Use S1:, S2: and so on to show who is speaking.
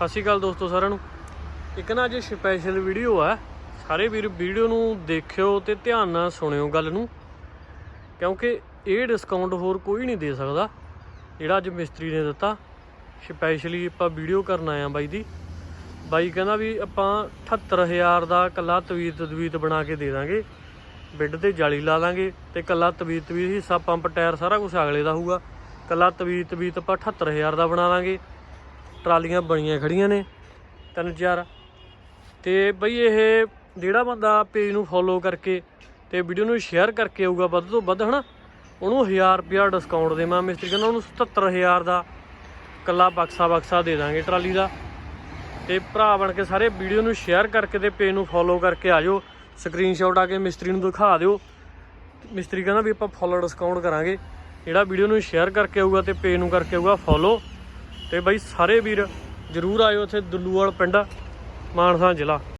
S1: ਸਤਿ ਸ਼੍ਰੀ ਅਕਾਲ ਦੋਸਤੋ ਸਾਰਿਆਂ ਨੂੰ। ਇੱਕ ਨਾ ਅੱਜ ਸਪੈਸ਼ਲ ਵੀਡੀਓ ਆ। ਸਾਰੇ ਵੀਰ ਵੀਡੀਓ ਨੂੰ ਦੇਖਿਓ ਤੇ ਧਿਆਨ ਨਾਲ ਸੁਣਿਓ ਗੱਲ ਨੂੰ। ਕਿਉਂਕਿ ਇਹ ਡਿਸਕਾਊਂਟ ਹੋਰ ਕੋਈ ਨਹੀਂ ਦੇ ਸਕਦਾ, ਜਿਹੜਾ ਅੱਜ ਮਿਸਤਰੀ ਨੇ ਦਿੱਤਾ। ਸਪੈਸ਼ਲੀ ਆਪਾਂ ਵੀਡੀਓ ਕਰਨ ਆਏ ਆ ਬਾਈ ਦੀ। ਬਾਈ ਕਹਿੰਦਾ ਵੀ ਆਪਾਂ 78000 ਦਾ ਕੱਲਾ ਤਵੀਤ ਤਵੀਤ ਬਣਾ ਕੇ ਦੇ ਦਾਂਗੇ। ਬਿੱਡ ਤੇ ਜਾਲੀ ਲਾ ਦਾਂਗੇ ਤੇ ਕੱਲਾ ਤਵੀਤ ਤਵੀਤ ਹਿੱਸਾ ਪੰਪ ਟਾਇਰ ਸਾਰਾ ਕੁਝ ਅਗਲੇ ਦਾ ਹੋਊਗਾ। ਕੱਲਾ ਤਵੀਤ ਤਵੀਤ ਆਪਾਂ 78000 ਦਾ ਬਣਾ ਦਾਂਗੇ। ਟਰਾਲੀਆਂ ਬਣੀਆਂ ਖੜੀਆਂ ਨੇ ਤਿੰਨ ਚਾਰ। ਤੇ ਬਈ ਇਹ ਜਿਹੜਾ ਬੰਦਾ ਪੇਜ ਨੂੰ ਫੋਲੋ ਕਰਕੇ ਤੇ ਵੀਡੀਓ ਨੂੰ ਸ਼ੇਅਰ ਕਰਕੇ ਆਊਗਾ ਵੱਧ ਤੋਂ ਵੱਧ, ਹਨਾ? ਉਹਨੂੰ 1000 ਰੁਪਿਆ ਡਿਸਕਾਊਂਟ ਦੇਵਾਂ। ਮਿਸਤਰੀ ਕਹਿੰਦਾ ਉਹਨੂੰ 77000 ਦਾ ਕੱਲਾ ਬਕਸਾ ਬਕਸਾ ਦੇ ਦਾਂਗੇ ਟਰਾਲੀ ਦਾ। ਤੇ ਭਰਾ ਬਣ ਕੇ ਸਾਰੇ ਵੀਡੀਓ ਨੂੰ ਸ਼ੇਅਰ ਕਰਕੇ ਤੇ ਪੇਜ ਨੂੰ ਫੋਲੋ ਕਰਕੇ ਆ ਜਾਓ। ਸਕਰੀਨਸ਼ਾਟ ਆ ਕੇ ਮਿਸਤਰੀ ਨੂੰ ਦਿਖਾ ਦਿਓ। ਮਿਸਤਰੀ ਕਹਿੰਦਾ ਵੀ ਆਪਾਂ ਫੋਲੋ ਡਿਸਕਾਊਂਟ ਕਰਾਂਗੇ। ਜਿਹੜਾ ਵੀਡੀਓ ਨੂੰ ਸ਼ੇਅਰ ਕਰਕੇ ਆਊਗਾ ਤੇ ਪੇਜ ਨੂੰ ਕਰਕੇ ਆਊਗਾ ਫੋਲੋ ਤੇ ਬਾਈ ਸਾਰੇ ਵੀਰ ਜਰੂਰ ਆਇਓ ਇੱਥੇ ਦੁੱਲੂਵਾਲ ਪਿੰਡ ਮਾਨਸਾ ਜ਼ਿਲ੍ਹਾ।